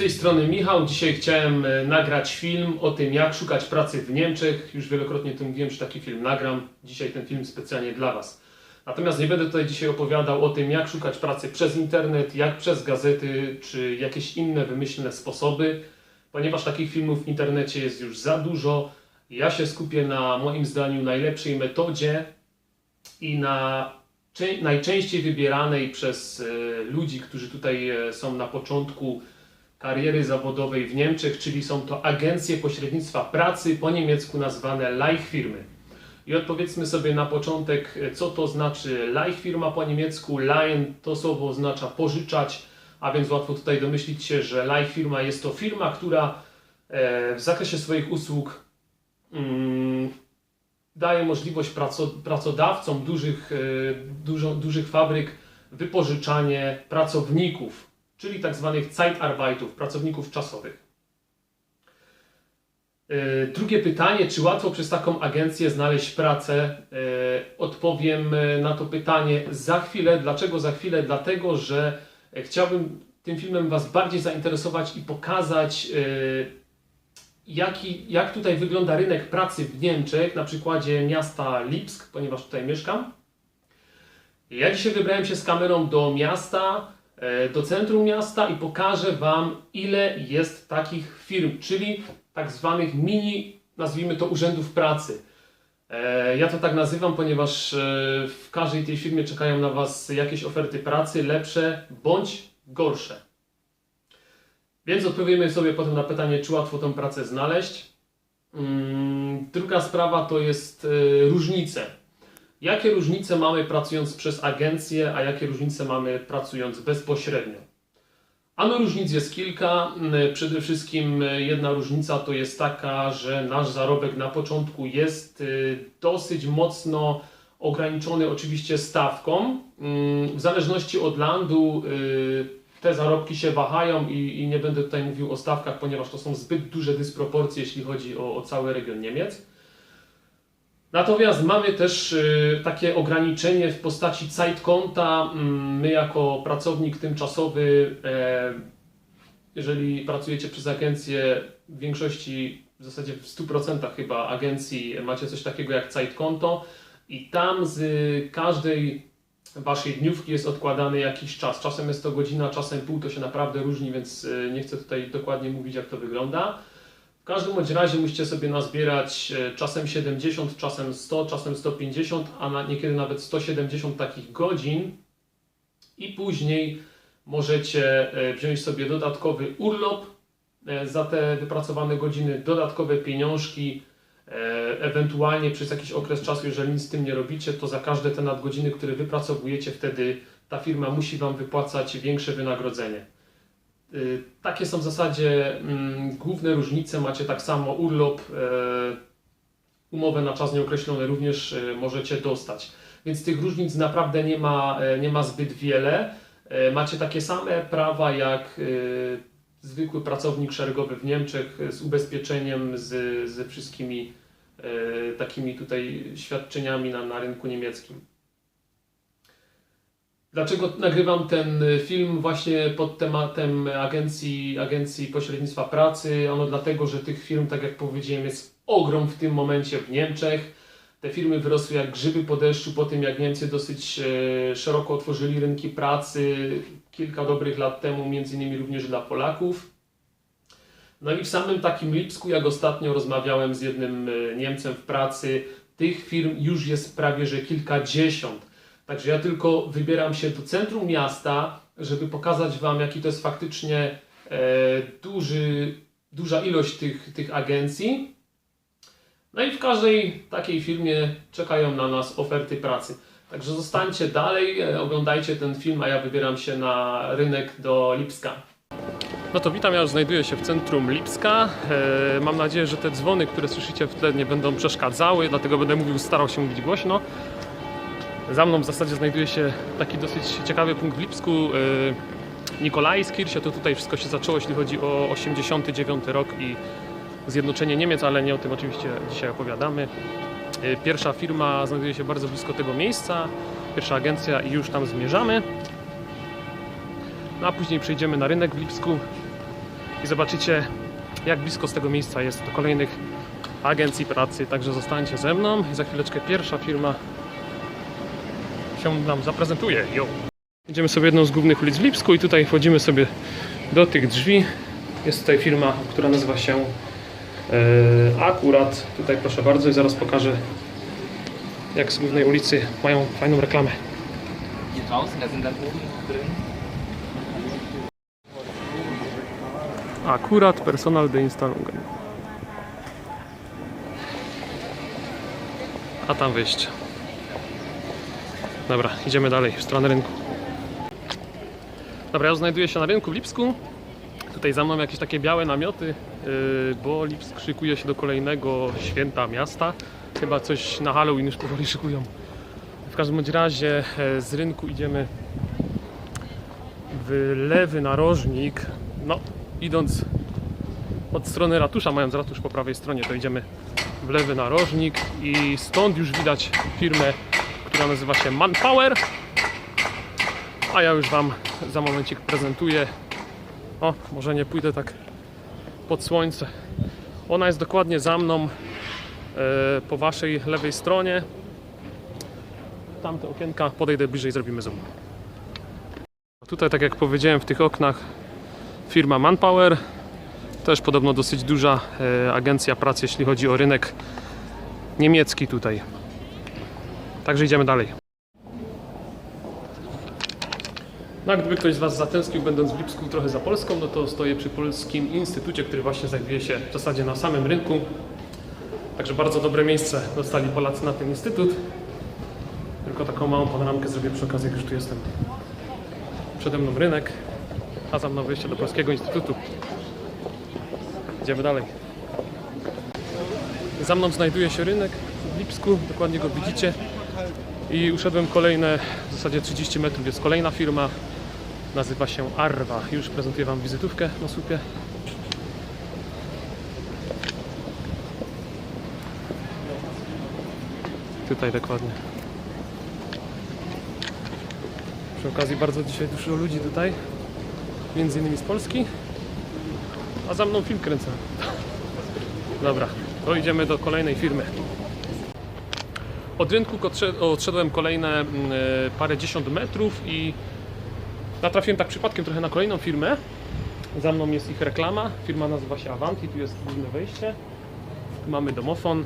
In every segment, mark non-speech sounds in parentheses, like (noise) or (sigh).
tej strony Michał. Dzisiaj chciałem e, nagrać film o tym, jak szukać pracy w Niemczech. Już wielokrotnie mówiłem, że taki film nagram. Dzisiaj ten film specjalnie dla Was. Natomiast nie będę tutaj dzisiaj opowiadał o tym, jak szukać pracy przez internet, jak przez gazety, czy jakieś inne wymyślne sposoby, ponieważ takich filmów w internecie jest już za dużo. Ja się skupię na moim zdaniu najlepszej metodzie i na czę- najczęściej wybieranej przez e, ludzi, którzy tutaj e, są na początku kariery zawodowej w Niemczech, czyli są to agencje pośrednictwa pracy, po niemiecku nazwane Leihfirmy. I odpowiedzmy sobie na początek, co to znaczy Leihfirma po niemiecku. Leihen to słowo oznacza pożyczać, a więc łatwo tutaj domyślić się, że Leihfirma jest to firma, która e, w zakresie swoich usług mm, daje możliwość praco, pracodawcom dużych, e, dużo, dużych fabryk wypożyczanie pracowników, czyli tak zwanych Zeitarbeitów, pracowników czasowych. E, Drugie pytanie, czy łatwo przez taką agencję znaleźć pracę? E, Odpowiem e, na to pytanie za chwilę. Dlaczego za chwilę? Dlatego, że chciałbym tym filmem Was bardziej zainteresować i pokazać, jaki, jak tutaj wygląda rynek pracy w Niemczech na przykładzie miasta Lipsk, ponieważ tutaj mieszkam. Ja dzisiaj wybrałem się z kamerą do miasta, do centrum miasta i pokażę Wam, ile jest takich firm, czyli tak zwanych mini, nazwijmy to, urzędów pracy. E, Ja to tak nazywam, ponieważ e, w każdej tej firmie czekają na Was jakieś oferty pracy, lepsze bądź gorsze. Więc odpowiemy sobie potem na pytanie, czy łatwo tę pracę znaleźć. Mm, Druga sprawa to jest e, różnice. Jakie różnice mamy pracując przez agencję, a jakie różnice mamy pracując bezpośrednio? Ano różnic jest kilka. Mm, Przede wszystkim y, jedna różnica to jest taka, że nasz zarobek na początku jest y, dosyć mocno ograniczony oczywiście stawką. Mm, W zależności od landu y, te zarobki się wahają i, nie będę tutaj mówił o stawkach, ponieważ to są zbyt duże dysproporcje, jeśli chodzi o, o cały region Niemiec. Natomiast mamy też y, takie ograniczenie w postaci Zeitkonta. Mm, My jako pracownik tymczasowy, e, jeżeli pracujecie przez agencję, w większości, w zasadzie w 100% chyba agencji macie coś takiego jak Zeitkonto i tam z każdej waszej dniówki jest odkładany jakiś czas. Czasem jest to godzina, czasem pół, to się naprawdę różni, więc y, nie chcę tutaj dokładnie mówić jak to wygląda. W każdym bądź razie musicie sobie nazbierać e, czasem 70, czasem 100, czasem 150, a niekiedy nawet 170 takich godzin i później możecie e, wziąć sobie dodatkowy urlop e, za te wypracowane godziny, dodatkowe pieniążki, ewentualnie przez jakiś okres czasu, jeżeli nic z tym nie robicie, to za każde te nadgodziny, które wypracowujecie, wtedy ta firma musi Wam wypłacać większe wynagrodzenie. Y, Takie są w zasadzie mm, główne różnice. Macie tak samo urlop, e, umowę na czas nieokreślony również e, możecie dostać. Więc tych różnic naprawdę nie ma, nie ma zbyt wiele. Macie takie same prawa jak zwykły pracownik szeregowy w Niemczech z ubezpieczeniem, z, ze wszystkimi takimi tutaj świadczeniami na, na rynku niemieckim. Dlaczego nagrywam ten y, film właśnie pod tematem agencji, agencji pośrednictwa pracy? Ano dlatego, że tych firm, tak jak powiedziałem, jest ogrom w tym momencie w Niemczech. Te firmy wyrosły jak grzyby po deszczu po tym, jak Niemcy dosyć e, szeroko otworzyli rynki pracy kilka dobrych lat temu, między innymi również dla Polaków. No i w samym takim Lipsku, jak ostatnio rozmawiałem z jednym e, Niemcem w pracy, tych firm już jest prawie że kilkadziesiąt. Także ja tylko wybieram się do centrum miasta, żeby pokazać Wam, jaki to jest faktycznie e, duży, duża ilość tych, tych agencji. No i w każdej takiej firmie czekają na nas oferty pracy. Także zostańcie dalej, e, oglądajcie ten film, a ja wybieram się na rynek do Lipska. No to witam, ja już znajduję się w centrum Lipska. E, mam nadzieję, że te dzwony, które słyszycie w tle nie będą przeszkadzały, dlatego będę mówił, starał się mówić głośno. Za mną w zasadzie znajduje się taki dosyć ciekawy punkt w Lipsku. Yy, Nikolajskirche, to tutaj wszystko się zaczęło, jeśli chodzi o 89 rok i zjednoczenie Niemiec, ale nie o tym oczywiście dzisiaj opowiadamy. Yy, Pierwsza firma znajduje się bardzo blisko tego miejsca, pierwsza agencja i już tam zmierzamy. No a później przejdziemy na rynek w Lipsku i zobaczycie, jak blisko z tego miejsca jest do kolejnych agencji pracy. Także zostańcie ze mną i za chwileczkę pierwsza firma się nam zaprezentuje. Yo. Idziemy sobie jedną z głównych ulic w Lipsku i tutaj wchodzimy sobie do tych drzwi. Jest tutaj firma, która nazywa się e, Akurat. Tutaj proszę bardzo i zaraz pokażę jak z głównej ulicy mają fajną reklamę. Akurat Personal Deinstalungen. A tam wyjście. Dobra, idziemy dalej w stronę rynku. Dobra, ja znajduję się na rynku w Lipsku. Tutaj za mną jakieś takie białe namioty, yy, bo Lipsk szykuje się do kolejnego święta miasta. Chyba coś na Halloween już powoli szykują. W każdym razie e, z rynku idziemy w lewy narożnik. No, idąc od strony ratusza, mając ratusz po prawej stronie, to idziemy w lewy narożnik i stąd już widać firmę, która nazywa się Manpower. A ja już Wam za momencik prezentuję. O, może nie pójdę tak pod słońce. Ona jest dokładnie za mną e, po Waszej lewej stronie. Tamte okienka, podejdę bliżej, zrobimy zoom. Tutaj, tak jak powiedziałem, w tych oknach firma Manpower. Też podobno dosyć duża e, agencja pracy, jeśli chodzi o rynek niemiecki tutaj. Także idziemy dalej. No, a gdyby ktoś z Was zatęsknił, będąc w Lipsku trochę za Polską, no to stoję przy Polskim Instytucie, który właśnie znajduje się w zasadzie na samym rynku. Także bardzo dobre miejsce dostali Polacy na ten instytut. Tylko taką małą panoramkę zrobię przy okazji, jak już tu jestem. Przede mną rynek, a za mną wyjście do Polskiego Instytutu. Idziemy dalej. Za mną znajduje się rynek w Lipsku, dokładnie go widzicie. I uszedłem kolejne, w zasadzie 30 metrów jest kolejna firma. Nazywa się Arwa. Już prezentuję Wam wizytówkę na słupie. Tutaj dokładnie. Przy okazji bardzo dzisiaj dużo ludzi tutaj, między innymi z Polski. A za mną film kręcę. Dobra, to idziemy do kolejnej firmy. Od rynku odszed- odszedłem kolejne mm, e, parę dziesiąt metrów i natrafiłem tak przypadkiem trochę na kolejną firmę. Za mną jest ich reklama. Firma nazywa się Avanti, tu jest główne wejście. Tu mamy domofon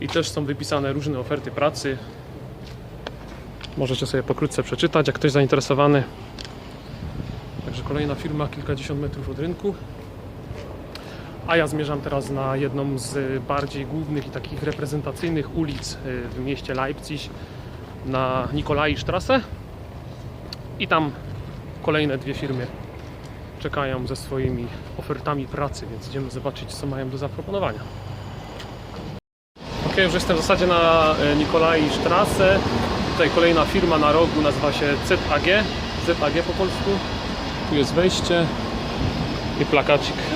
i też są wypisane różne oferty pracy. Możecie sobie pokrótce przeczytać, jak ktoś zainteresowany. Także kolejna firma, kilkadziesiąt metrów od rynku. A ja zmierzam teraz na jedną z bardziej głównych i takich reprezentacyjnych ulic y, w mieście Leipzig, na Nikolaistrasse. I tam kolejne dwie firmy czekają ze swoimi ofertami pracy, więc idziemy zobaczyć, co mają do zaproponowania. Ok, już jestem w zasadzie na e, Nikolaistrasse. Tutaj kolejna firma na rogu nazywa się ZAG. ZAG po polsku. Tu jest wejście i plakacik.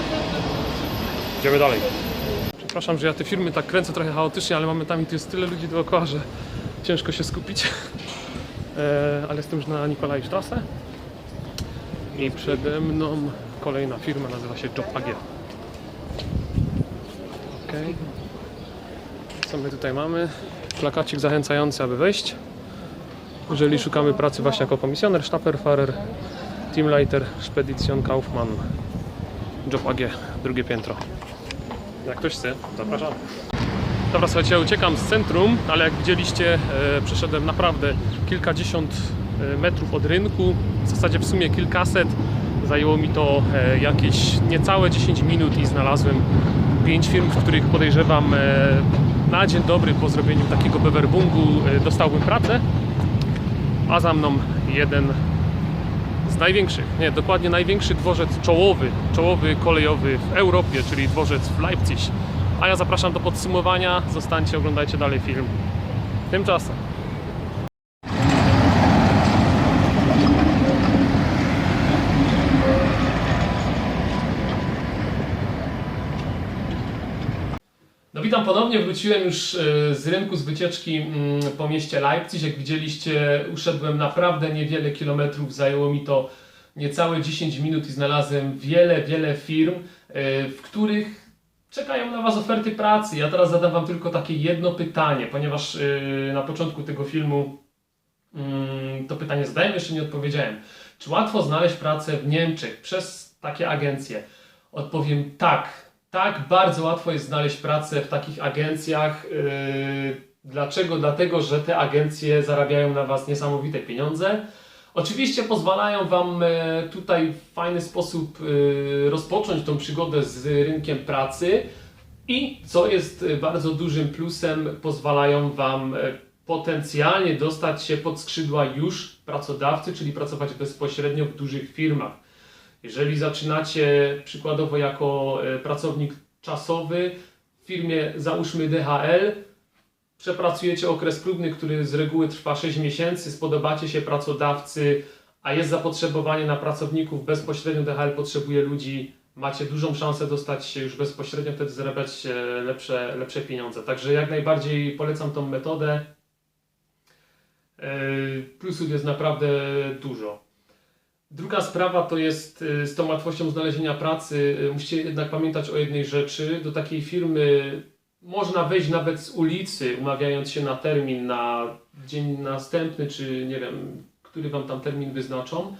Idziemy dalej. Przepraszam, że ja te firmy tak kręcę trochę chaotycznie, ale momentami tu jest tyle ludzi dookoła, że ciężko się skupić. (laughs) E, ale jestem już na Nikolaistrasse. I przede mną kolejna firma nazywa się Job AG. Okay. Co my tutaj mamy? Plakacik zachęcający, aby wejść. Jeżeli szukamy pracy właśnie jako komisjoner, Staplerfahrer, Teamleiter, Spedition Kaufmann, Job AG, drugie piętro. Jak ktoś chce, zapraszam. Dobra, słuchajcie, ja uciekam z centrum, ale jak widzieliście, e, przeszedłem naprawdę kilkadziesiąt e, metrów od rynku. W zasadzie w sumie kilkaset. Zajęło mi to e, jakieś niecałe 10 minut i znalazłem pięć firm, w których podejrzewam e, na dzień dobry po zrobieniu takiego bewerbungu dostałbym pracę. A za mną jeden największych, nie, dokładnie największy dworzec czołowy, czołowy kolejowy w Europie, czyli dworzec w Leipzig. A ja zapraszam do podsumowania. Zostańcie, oglądajcie dalej film. Tymczasem. No witam ponownie, wróciłem już e, z rynku, z wycieczki mm, po mieście Leipzig. Jak widzieliście, uszedłem naprawdę niewiele kilometrów, zajęło mi to niecałe 10 minut i znalazłem wiele, wiele firm, e, w których czekają na Was oferty pracy. Ja teraz zadam Wam tylko takie jedno pytanie, ponieważ e, na początku tego filmu mm, to pytanie zadałem, jeszcze nie odpowiedziałem. Czy łatwo znaleźć pracę w Niemczech przez takie agencje? Odpowiem tak. Tak, bardzo łatwo jest znaleźć pracę w takich agencjach. Yy, dlaczego? Dlatego, że te agencje zarabiają na Was niesamowite pieniądze. Oczywiście pozwalają Wam e, tutaj w fajny sposób e, rozpocząć tą przygodę z rynkiem pracy i co jest bardzo dużym plusem, pozwalają Wam e, potencjalnie dostać się pod skrzydła już pracodawcy, czyli pracować bezpośrednio w dużych firmach. Jeżeli zaczynacie przykładowo jako e, pracownik czasowy w firmie załóżmy DHL, przepracujecie okres próbny, który z reguły trwa 6 miesięcy, spodobacie się pracodawcy, a jest zapotrzebowanie na pracowników bezpośrednio, DHL potrzebuje ludzi, macie dużą szansę dostać się już bezpośrednio, wtedy zarabiać e, lepsze, lepsze pieniądze. Także jak najbardziej polecam tą metodę. E, Plusów jest naprawdę dużo. Druga sprawa to jest y, z tą łatwością znalezienia pracy. y, Musicie jednak pamiętać o jednej rzeczy. Do takiej firmy można wejść nawet z ulicy, umawiając się na termin na dzień następny, czy nie wiem, który wam tam termin wyznaczą,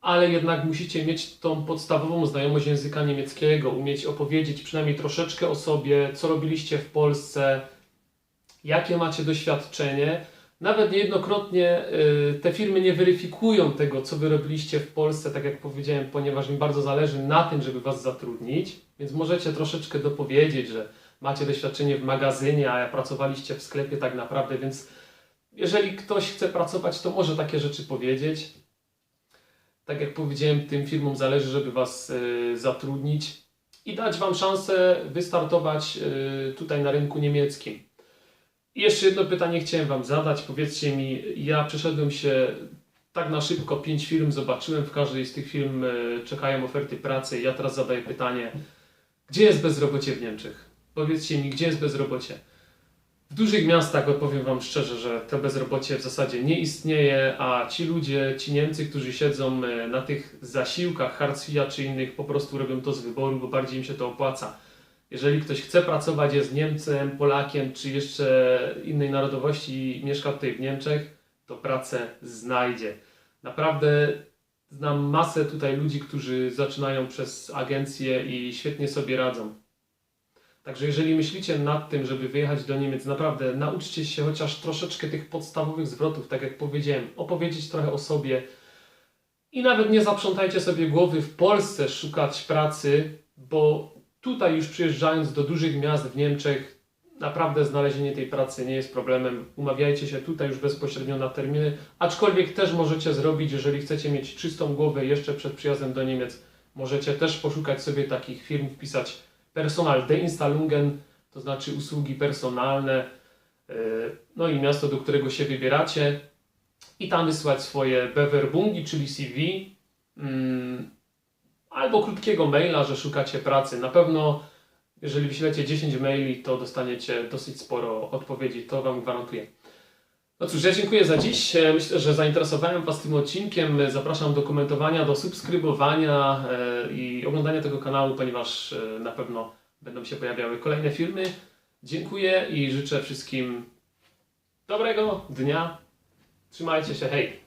ale jednak musicie mieć tą podstawową znajomość języka niemieckiego, umieć opowiedzieć przynajmniej troszeczkę o sobie, co robiliście w Polsce, jakie macie doświadczenie. Nawet niejednokrotnie y, te firmy nie weryfikują tego, co wy robiliście w Polsce, tak jak powiedziałem, ponieważ im bardzo zależy na tym, żeby was zatrudnić, więc możecie troszeczkę dopowiedzieć, że macie doświadczenie w magazynie, a pracowaliście w sklepie tak naprawdę, więc jeżeli ktoś chce pracować, to może takie rzeczy powiedzieć. Tak jak powiedziałem, tym firmom zależy, żeby was y, zatrudnić i dać wam szansę wystartować y, tutaj na rynku niemieckim. Jeszcze jedno pytanie chciałem Wam zadać. Powiedzcie mi, ja przeszedłem się tak na szybko, pięć firm zobaczyłem, w każdej z tych firm e, czekają oferty pracy. Ja teraz zadaję pytanie, gdzie jest bezrobocie w Niemczech? Powiedzcie mi, gdzie jest bezrobocie? W dużych miastach odpowiem Wam szczerze, że to bezrobocie w zasadzie nie istnieje, a ci ludzie, ci Niemcy, którzy siedzą e, na tych zasiłkach Hartz-IV'a czy innych, po prostu robią to z wyboru, bo bardziej im się to opłaca. Jeżeli ktoś chce pracować, jest Niemcem, Polakiem czy jeszcze innej narodowości i mieszka tutaj w Niemczech, to pracę znajdzie. Naprawdę znam masę tutaj ludzi, którzy zaczynają przez agencje i świetnie sobie radzą. Także jeżeli myślicie nad tym, żeby wyjechać do Niemiec, naprawdę nauczcie się chociaż troszeczkę tych podstawowych zwrotów, tak jak powiedziałem, opowiedzieć trochę o sobie i nawet nie zaprzątajcie sobie głowy w Polsce szukać pracy, bo tutaj już przyjeżdżając do dużych miast w Niemczech, naprawdę znalezienie tej pracy nie jest problemem. Umawiajcie się tutaj już bezpośrednio na terminy, aczkolwiek też możecie zrobić, jeżeli chcecie mieć czystą głowę jeszcze przed przyjazdem do Niemiec, możecie też poszukać sobie takich firm, wpisać personal deinstallungen, to znaczy usługi personalne, yy, no i miasto, do którego się wybieracie i tam wysłać swoje Bewerbungi, czyli CV, mm, albo krótkiego maila, że szukacie pracy. Na pewno, jeżeli wyślecie 10 maili, to dostaniecie dosyć sporo odpowiedzi, to Wam gwarantuję. No cóż, ja dziękuję za dziś. E, Myślę, że zainteresowałem Was tym odcinkiem. Zapraszam do komentowania, do subskrybowania e, i oglądania tego kanału, ponieważ e, na pewno będą się pojawiały kolejne filmy. Dziękuję i życzę wszystkim dobrego dnia. Trzymajcie się, hej!